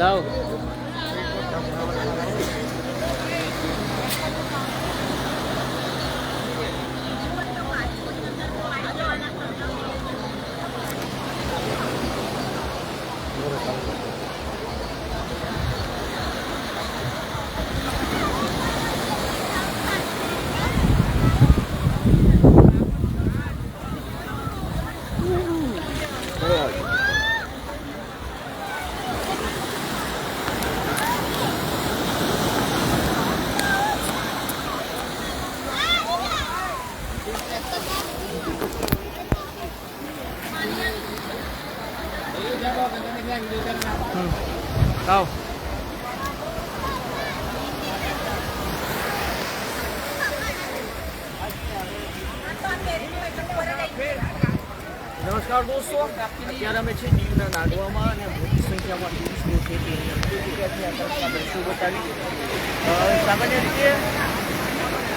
લાવ લાવ નમસ્કાર દોસ્તો, અત્યારે અમે છે દીવના નાગવામાં અને મોટી સંખ્યામાં ટુરિસ્ટો દ્રશ્યો બતાવી સામાન્ય રીતે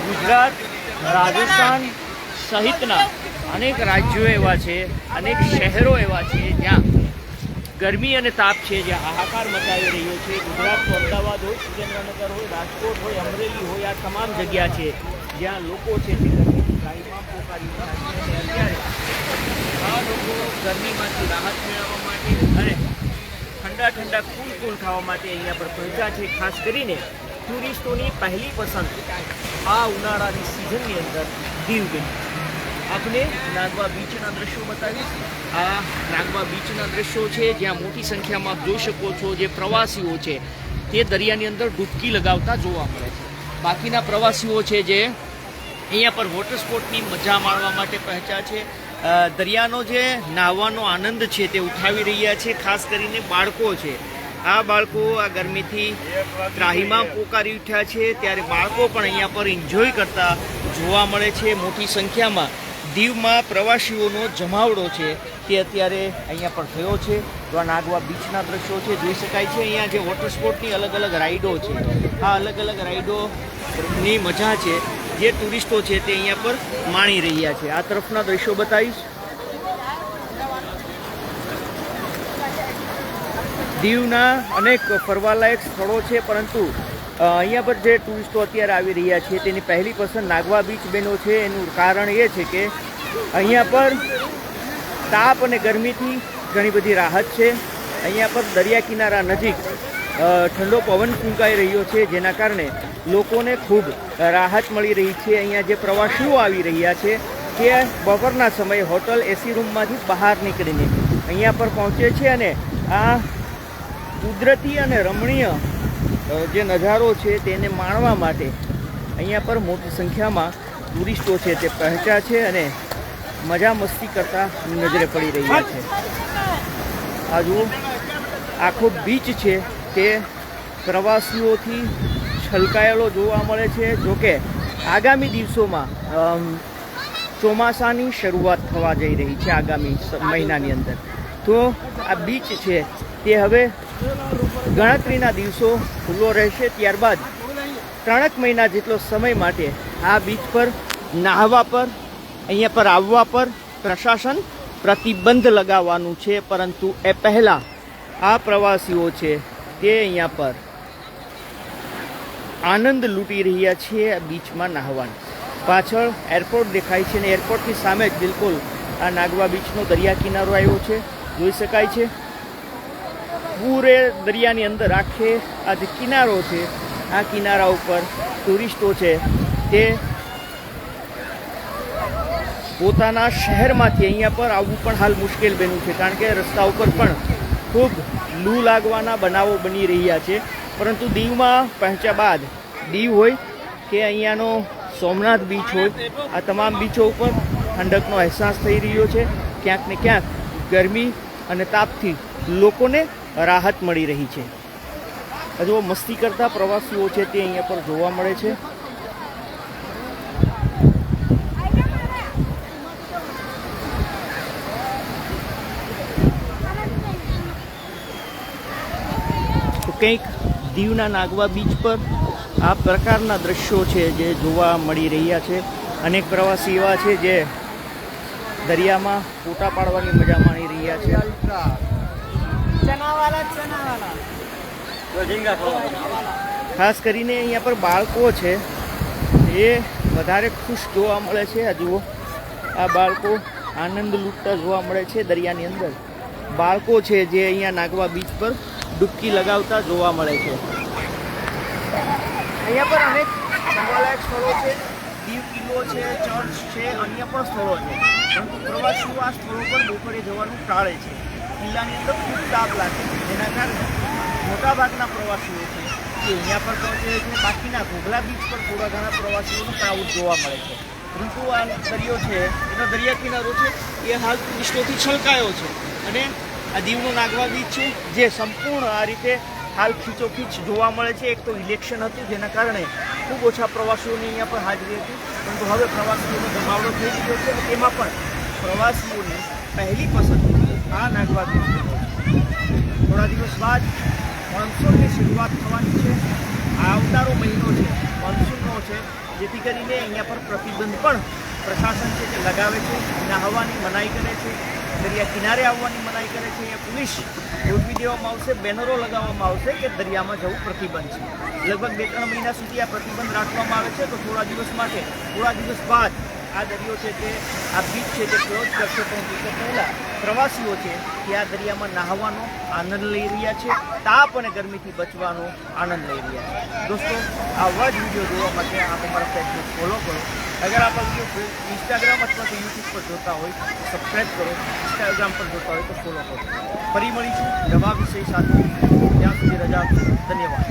ગુજરાત, રાજસ્થાન સહિતના અનેક રાજ્યો એવા છે, અનેક શહેરો એવા છે જ્યાં ગરમી અને તાપ છે જે હાહાકાર મચાવી રહ્યો છે. ગુજરાત અમદાવાદ હોય, સુરેન્દ્રનગર હોય, રાજકોટ હોય, અમરેલી હોય, આ તમામ જગ્યા છે જ્યાં લોકો છે ગરમીની ગાડીમાં અત્યારે આ લોકો ગરમીમાંથી રાહત મેળવવા માટે અને ઠંડા ઠંડા કુલ કુલ ખાવા માટે અહીંયા પર પહોંચ્યા છે. ખાસ કરીને ટુરિસ્ટોની પહેલી પસંદ આ ઉનાળાની સિઝનની અંદર દીવ ગઈ આપને નાગવા બીચના દ્રશ્યો બતાવીશ. આ નાગવા બીચના દ્રશ્યો છે, જ્યાં મોટી સંખ્યામાં જોઈ શકો છો જે પ્રવાસીઓ છે, તે દરિયાની અંદર ડૂબકી લગાવતા જોવા મળે છે. બાકીના પ્રવાસીઓ છે જે અહીંયા પર વોટર સ્પોર્ટની મજા માણવા માટે પહોંચ્યા છે. દરિયાનો જે નાહવાનો આનંદ છે તે ઉઠાવી રહ્યા છે, ખાસ કરીને બાળકો છે. આ બાળકો આ ગરમીથી ત્રાહીમાં પોકારી ઉઠ્યા છે, ત્યારે બાળકો પણ અહીંયા પર એન્જોય કરતા જોવા મળે છે. મોટી સંખ્યામાં દીવમાં પ્રવાસીઓનો જમાવડો છે તે અત્યારે અહીંયા પણ થયો છે. તો આ નાગવા બીચના દ્રશ્યો છે, જોઈ શકાય છે. અહીંયા જે વોટર સ્પોર્ટની અલગ અલગ રાઈડો છે, આ અલગ અલગ રાઈડોની મજા છે. જે ટુરિસ્ટો છે તે અહીંયા પર માણી રહ્યા છે. આ તરફના દ્રશ્યો બતાવીશ. દીવના અનેક ફરવાલાયક સ્થળો છે, પરંતુ અહીંયા પર જે ટુરિસ્ટો અત્યારે આવી રહ્યા છે, તેની પહેલી પસંદ નાગવા બીચ બેનો છે. એનું કારણ એ છે કે અહીંયા પર તાપ અને ગરમીથી ઘણી બધી રાહત છે. અહીંયા પર દરિયા કિનારા નજીક ઠંડો પવન ફૂંકાઈ રહ્યો છે, જેના કારણે લોકોને ખૂબ રાહત મળી રહી છે. અહીંયા જે પ્રવાસીઓ આવી રહ્યા છે, તે બપોરના સમયે હોટલ એસી રૂમમાંથી બહાર નીકળીને અહીંયા પર પહોંચે છે અને આ કુદરતી અને રમણીય જે નજારો છે તેને માણવા માટે અહીંયા પર મોટી સંખ્યામાં ટુરિસ્ટો છે તે પહોંચ્યા છે અને મજા મસ્તી કરતા નજરે પડી રહ્યા છે. આ જુઓ, આખો બીચ છે તે પ્રવાસીઓથી છલકાયેલો જોવા મળે છે. જોકે આગામી દિવસોમાં ચોમાસાની શરૂઆત થવા જઈ રહી છે આગામી મહિનાની અંદર. તો આ બીચ છે તે હવે ગણતરીના દિવસો ખુલ્લો રહેશે. ત્યારબાદ ત્રણેક મહિના જેટલો સમય માટે આ બીચ પર, નાહવા પર, અહીંયા પર આવવા પર પ્રશાસન પ્રતિબંધ લગાવવાનું છે. પરંતુ એ પહેલાં આ પ્રવાસીઓ છે તે અહીંયા પર આનંદ લૂંટી રહ્યા છીએ બીચમાં નાહવાનું. પાછળ એરપોર્ટ દેખાય છે અને એરપોર્ટની સામે જ બિલકુલ આ નાગવા બીચનો દરિયા કિનારો આવ્યો છે. જોઈ શકાય છે પૂરે દરિયાની અંદર આખે આ જે કિનારો છે, આ કિનારા ઉપર ટુરિસ્ટો છે, તે પોતાના શહેરમાંથી અહીંયા પર આવવું પણ હાલ મુશ્કેલ બન્યું છે, કારણ કે રસ્તા ઉપર પણ ખૂબ લૂ લાગવાના બનાવો બની રહ્યા છે. પરંતુ દીવમાં પહોંચ્યા બાદ દીવ હોય કે અહીંયાનો સોમનાથ બીચ હોય, આ તમામ બીચો ઉપર ઠંડકનો અહેસાસ થઈ રહ્યો છે. ક્યાંક ને ક્યાંક ગરમી અને તાપથી લોકોને રાહત મળી રહી છે. હજુ મસ્તી કરતા પ્રવાસીઓ છે તે અહીંયા પર જોવા મળે છે. કંઈક દીવના નાગવા બીચ પર આ પ્રકારના દ્રશ્યો છે જે જોવા મળી રહ્યા છે. અનેક પ્રવાસી એવા છે જે દરિયામાં ફોટા પાડવાની મજા માણી રહ્યા છે. ખાસ કરીને અહીંયા પર બાળકો છે. એ વધારે ખુશ જોવા મળે છે. આ જુઓ. આ બાળકો આનંદ લૂંટતા જોવા મળે છે દરિયાની અંદર. બાળકો છે જે અહીંયા નાગવા બીચ પર ડૂબકી લગાવતા જોવા મળે છે. અહીંયા પર અનેક જોવાલાયક સ્થળો છે. દીવ કિલ્લો છે ચર્ચ છે અન્ય પણ સ્થળો છે. પરંતુ પ્રવાસીઓ આ સ્થળો પર બપોરે જવાનું ટાળે છે. કિલ્લાની અંદર ખૂબ તાપ લાગે જેના કારણે મોટાભાગના પ્રવાસીઓ છે એ અહીંયા પર પહોંચે છે, બાકીના ઘોઘલા બીચ પર થોડા ઘણા પ્રવાસીઓનું ક્રાઉડ જોવા મળે છે. પરંતુ આ દરિયો છે, એનો દરિયા કિનારો છે, એ હાલ ટુરિસ્ટોથી છલકાયો છે. અને આ દીવનો નાગવા બીચ છે, જે સંપૂર્ણ આ રીતે હાલ ખીચોખીચ જોવા મળે છે. એક તો ઇલેક્શન હતું, જેના કારણે ખૂબ ઓછા પ્રવાસીઓની અહીંયા પર હાજરી હતી. પરંતુ હવે પ્રવાસીઓનો જમાવડો થઈ ગયો છે તેમાં પણ પ્રવાસીઓની પહેલી પસંદ આ નાગવા થોડા દિવસ બાદ મોન્સૂનની શરૂઆત થવાની છે. આવનારો મહિનો છે, મોન્સૂનનો છે, જેથી કરીને અહીંયા પર પ્રતિબંધ પણ પ્રશાસન છે તે લગાવે છે, નાહવાની મનાઈ કરે છે, દરિયા કિનારે આવવાની મનાઈ કરે છે. એ પોલીસ ગોઠવી દેવામાં આવશે, બેનરો લગાવવામાં આવશે કે દરિયામાં જવું પ્રતિબંધ છે. લગભગ બે ત્રણ મહિના સુધી આ પ્રતિબંધ રાખવામાં આવે છે. તો થોડા દિવસ માટે, થોડા દિવસ બાદ આ દરિયો છે તે, આ બીચ છે તે ક્લોઝ કરશે પહોંચી પહેલાં પ્રવાસીઓ છે તે આ દરિયામાં નાહવાનો આનંદ લઈ રહ્યા છે, તાપ અને ગરમીથી બચવાનો આનંદ લઈ રહ્યા છે. દોસ્તો, આવા જ વીડિયો જોવા માટે આપ અમારા ફેસબુક ફોલો કરો. અગર આપ આ ઇન્સ્ટાગ્રામ અથવા તો યુટ્યુબ પર જોતા હોય તો સબસ્ક્રાઈબ કરો. ઇન્સ્ટાગ્રામ પર જોતા હોય તો ફોલો કરો. ફરી મળીશું નવા વિષય સાથે. ત્યાં સુધી રજા ધન્યવાદ.